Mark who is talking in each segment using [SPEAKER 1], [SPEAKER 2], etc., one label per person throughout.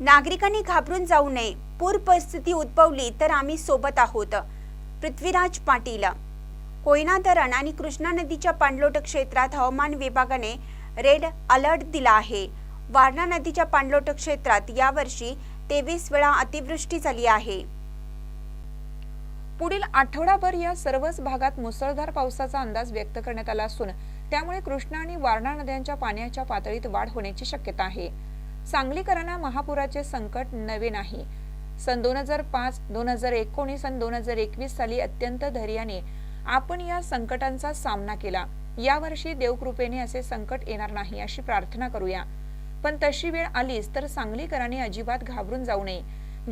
[SPEAKER 1] नागरिकांनी घाबरून जाऊ नये. पूर परिस्थिती उद्भवली तर आम्ही सोबत आहोत. पृथ्वीराज पाटील. कोयना धरण आणि कृष्णा नदीच्या पाणलोट क्षेत्रात हवामान विभागाने रेड अलर्ट दिला आहे. वारणा नदीच्या पाणलोट क्षेत्रात यावर्षी तेवीस वेळा अतिवृष्टी झाली आहे.
[SPEAKER 2] पुढील आठवडाभर या सर्वच भागात मुसळधार पावसाचा अंदाज व्यक्त करण्यात आला असून त्यामुळे कृष्णा आणि वारणा नद्यांच्या पाण्याच्या पातळीत वाढ होण्याची शक्यता आहे. सांगलीकरांना महापुराचे संकट नवे नाही. सन दोन हजार पाच दोन हजार एकोणीस आणि दोन हजार एकवीस साली अत्यंत धैर्याने आपण या संकटांचा सामना केला. यावर्षी देवकृपेने असे संकट येणार नाही अशी प्रार्थना करूया. पण तशी वेळ आलीच तर सांगलीकरांनी अजिबात घाबरून जाऊ नये.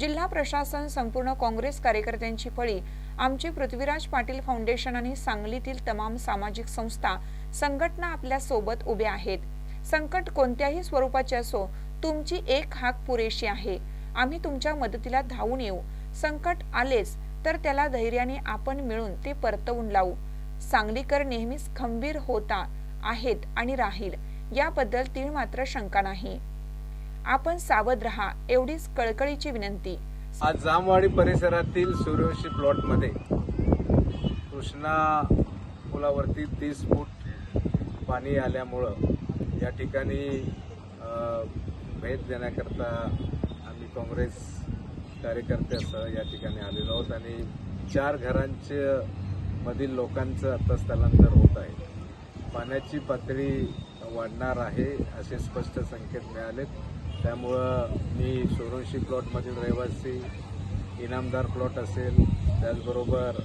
[SPEAKER 2] जिल्हा प्रशासन संपूर्ण काँग्रेस कार्यकर्त्यांची फळी आमचे पृथ्वीराज पाटील फाउंडेशन आणि सांगलीतील तमाम सामाजिक संस्था संघटना आपल्यासोबत उभ्या आहेत. संकट कोणत्याही स्वरूपाचे असो तुमची एक हाक पुरेशी आहे. आम्ही तुमच्या मदतीला धावून येऊ. संकट आलेच तर त्याला धैर्याने आपण मिळून ते परतवून लावू. सांगलीकर नेहमीच खंबीर होता आहेत आणि राहील. याबद्दल तीळ मात्र शंका नाही. आपण सावध रहा एवढीच कळकळीची विनंती.
[SPEAKER 3] आज जामवाडी परिसरातील सूर्यवंशी प्लॉटमध्ये कृष्णा पुलावरती तीस फूट पाणी आल्यामुळं या ठिकाणी भेट देण्याकरता आम्ही काँग्रेस कार्यकर्त्यासह या ठिकाणी आलेलो आहोत आणि चार घरांचे मधील लोकांचं आता स्थलांतर होत आहे. पाण्याची पातळी वाढणार आहे असे स्पष्ट संकेत मिळालेत. त्यामुळं मी सोरोंशी प्लॉटमधील रहिवासी इनामदार प्लॉट असेल त्याचबरोबर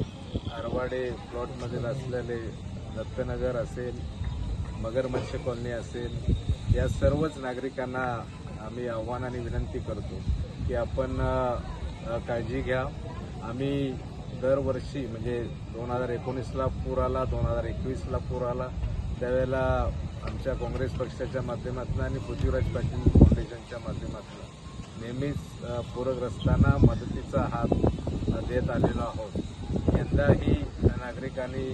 [SPEAKER 3] आरवाडे प्लॉटमधील असलेले दत्तनगर असेल मगरमच्छ कॉलनी असेल या सर्वच नागरिकांना आम्ही आव्हान आणि विनंती करतो की आपण काळजी घ्या. आम्ही दरवर्षी म्हणजे दोन हजार एकोणीसला पूर आला दोन हजार एकवीसला पूर आला त्यावेळेला आमच्या काँग्रेस पक्षाच्या माध्यमातून आणि पृथ्वीराज पाटील फाउंडेशनच्या माध्यमातून नेहमीच पूरग्रस्तांना मदतीचा हात देत आलेलो आहोत. यंदाही नागरिकांनी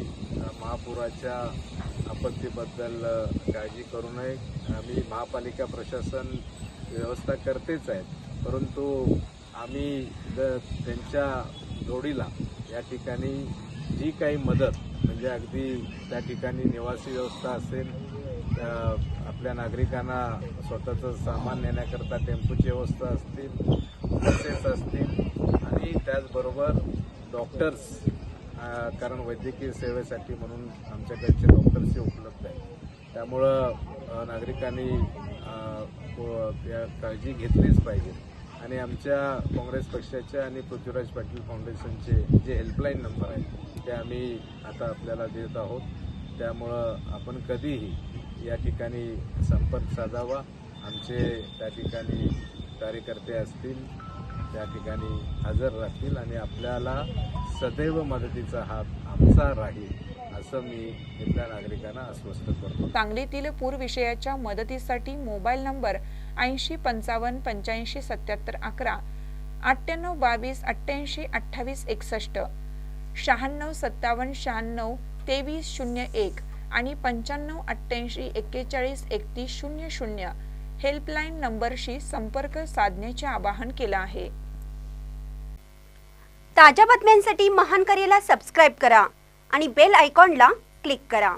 [SPEAKER 3] महापुराच्या आपत्तीबद्दल काळजी करू नये. आम्ही महापालिका प्रशासन व्यवस्था करतेच आहेत. परंतु आम्ही जर त्यांच्या जोडीला या ठिकाणी जी काही मदत म्हणजे अगदी त्या ठिकाणी निवासी व्यवस्था असेल आपल्या नागरिकांना स्वतःचं सामान नेण्याकरता टेम्पोची व्यवस्था असतील बसेस असतील आणि त्याचबरोबर डॉक्टर्स कारण वैद्यकीय सेवेसाठी म्हणून आमच्याकडचे डॉक्टर्सही उपलब्ध आहेत. त्यामुळं नागरिकांनी या काळजी घेतलीच पाहिजे. आणि आमच्या काँग्रेस पक्षाच्या आणि पृथ्वीराज पाटील फाउंडेशनचे जे हेल्पलाईन नंबर आहेत ते आम्ही आता आपल्याला देत आहोत. त्यामुळं आपण कधीही या ठिकाणी संपर्क साधावा. आमचे त्या ठिकाणी कार्यकर्ते असतील त्या ठिकाणी हजर राहतील आणि आपल्याला सदैव मदतीचा हात आमचा राहील असं मी इथल्या नागरिकांना आश्वस्त करतो.
[SPEAKER 2] सांगलीतील पूर विषयाच्या मदतीसाठी मोबाईल नंबर ऐंशी पंचावन्न पंच्याऐंशी सत्याहत्तर अकरा अठ्ठ्याण्णव बावीस अठ्ठ्याऐंशी अठ्ठावीस एकसष्ट शहाण्णव सत्तावन्न शहाण्णव तेवीस शून्य एक आणि पंच्याण्णव अठ्ठ्याऐंशी एक्केचाळीस एकतीस शून्य शून्य हेल्पलाईन नंबरशी संपर्क साधण्याचे आवाहन केलं आहे.
[SPEAKER 1] ताज्या बातम्यांसाठी महान करेला सबस्क्राईब करा आणि बेल आयकॉनला क्लिक करा.